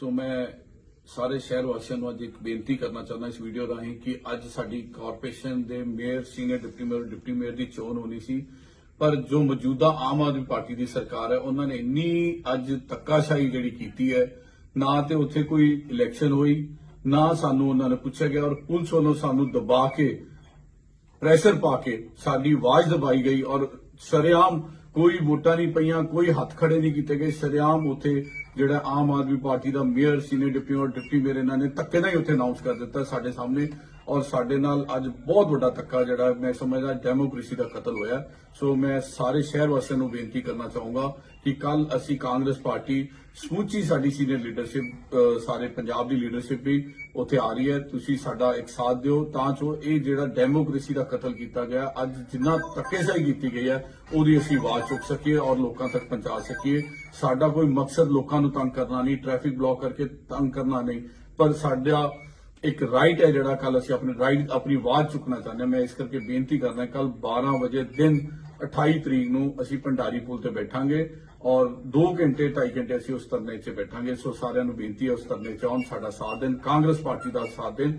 ਸੋ ਮੈਂ ਸਾਰੇ ਸ਼ਹਿਰ ਵਾਸੀਆਂ ਨੂੰ ਅੱਜ ਇੱਕ ਬੇਨਤੀ ਕਰਨਾ ਚਾਹੁੰਦਾ ਇਸ ਵੀਡੀਓ ਰਾਹੀਂ ਕਿ ਅੱਜ ਸਾਡੀ ਕਾਰਪੋਰੇਸ਼ਨ ਦੇ mayor senior deputy mayor deputy mayor ਦੀ ਚੋਣ ਹੋਣੀ ਸੀ। ਪਰ ਜੋ ਮੌਜੂਦਾ ਆਮ ਆਦਮੀ ਪਾਰਟੀ ਦੀ ਸਰਕਾਰ ਹੈ, ਉਹਨਾਂ ਨੇ ਇੰਨੀ ਅੱਜ ਧੱਕਾਸ਼ਾਹੀ ਜਿਹੜੀ ਕੀਤੀ ਹੈ, ਨਾ ਤੇ ਉੱਥੇ ਕੋਈ ਇਲੈਕਸ਼ਨ ਹੋਈ, ਨਾ ਸਾਨੂੰ ਉਹਨਾਂ ਨੇ ਪੁੱਛਿਆ ਗਿਆ ਔਰ ਪੁਲਿਸ ਵੱਲੋਂ ਸਾਨੂੰ ਦਬਾ ਕੇ ਪ੍ਰੈਸ਼ਰ ਪਾ ਕੇ ਸਾਡੀ ਆਵਾਜ਼ ਦਬਾਈ ਗਈ ਔਰ ਸ਼ਰੇਆਮ ਕੋਈ ਵੋਟਾਂ ਨਹੀਂ ਪਈਆਂ, ਕੋਈ ਹੱਥ ਖੜੇ ਨਹੀਂ ਕੀਤੇ ਗਏ। ਸ਼ਰੇਆਮ ਉੱਥੇ ਜਿਹੜਾ ਆਮ ਆਦਮੀ ਪਾਰਟੀ ਦਾ ਮੇਅਰ ਸੀਨੀਅਰ ਡਿਪਟੀ ਔਰ ਡਿਪਟੀ ਮੇਅਰ ਇਹਨਾਂ ਨੇ ਧੱਕੇ ਨਾਲ ਹੀ ਉੱਥੇ ਅਨਾਉਂਸ ਕਰ ਦਿੱਤਾ ਸਾਡੇ ਸਾਹਮਣੇ। ਔਰ ਸਾਡੇ ਨਾਲ ਅੱਜ ਬਹੁਤ ਵੱਡਾ ਧੱਕਾ ਜਿਹੜਾ ਮੈਂ ਸਮਝਦਾ ਡੈਮੋਕ੍ਰੇਸੀ ਦਾ ਕਤਲ ਹੋਇਆ। ਸੋ ਮੈਂ ਸਾਰੇ ਸ਼ਹਿਰ ਵਾਸੀਆਂ ਨੂੰ ਬੇਨਤੀ ਕਰਨਾ ਚਾਹੂੰਗਾ ਕਿ ਕੱਲ ਅਸੀਂ ਕਾਂਗਰਸ ਪਾਰਟੀ, ਸਮੁੱਚੀ ਸਾਡੀ ਸੀਨੀਅਰ ਲੀਡਰਸ਼ਿਪ ਸਾਰੇ ਪੰਜਾਬ ਦੀ ਲੀਡਰਸ਼ਿਪ ਵੀ ਉੱਥੇ ਆ ਰਹੀ ਹੈ। ਤੁਸੀਂ ਸਾਡਾ ਇੱਕ ਸਾਥ ਦਿਓ, ਤਾਂ ਜੋ ਇਹ ਜਿਹੜਾ ਡੈਮੋਕ੍ਰੇਸੀ ਦਾ ਕਤਲ ਕੀਤਾ ਗਿਆ, ਅੱਜ ਜਿੰਨਾ ਧੱਕੇਸ਼ਾਹੀ ਕੀਤੀ ਗਈ ਹੈ ਉਹਦੀ ਅਸੀਂ ਆਵਾਜ਼ ਚੁੱਕ ਸਕੀਏ ਔਰ ਲੋਕਾਂ ਤੱਕ ਪਹੁੰਚਾ ਸਕੀਏ। ਸਾਡਾ ਕੋਈ ਮਕਸਦ ਲੋਕਾਂ ਨੂੰ ਤੰਗ ਕਰਨਾ ਨਹੀਂ ਟ੍ਰੈਫਿਕ ਬਲੌਕ ਕਰਕੇ ਤੰਗ ਕਰਨਾ ਨਹੀਂ। ਪਰ ਸਾਡਾ ਇੱਕ ਰਾਈਟ ਹੈ ਜਿਹੜਾ ਕੱਲ ਅਸੀਂ ਆਪਣੀ ਰਾਈਟ ਆਪਣੀ ਆਵਾਜ਼ ਚੁੱਕਣਾ ਚਾਹੁੰਦੇ ਹਾਂ। ਮੈਂ ਇਸ ਕਰਕੇ ਬੇਨਤੀ ਕਰਦਾ ਕੱਲ 12 ਵਜੇ ਦਿਨ 28 ਤਰੀਕ ਨੂੰ ਅਸੀਂ ਭੰਡਾਰੀ ਪੁਲ ਤੇ ਬੈਠਾਂਗੇ ਔਰ 2 ਘੰਟੇ 2.5 ਘੰਟੇ ਅਸੀਂ ਉਸ ਧਰਨੇ 'ਚ ਬੈਠਾਂਗੇ। ਸੋ ਸਾਰਿਆਂ ਨੂੰ ਬੇਨਤੀ ਹੈ ਉਸ ਧਰਨੇ 'ਚ ਆਉਣ। ਸਾਡਾ ਸਾਥ ਦੇਣ। ਕਾਂਗਰਸ ਪਾਰਟੀ ਦਾ ਸਾਥ ਦੇਣ।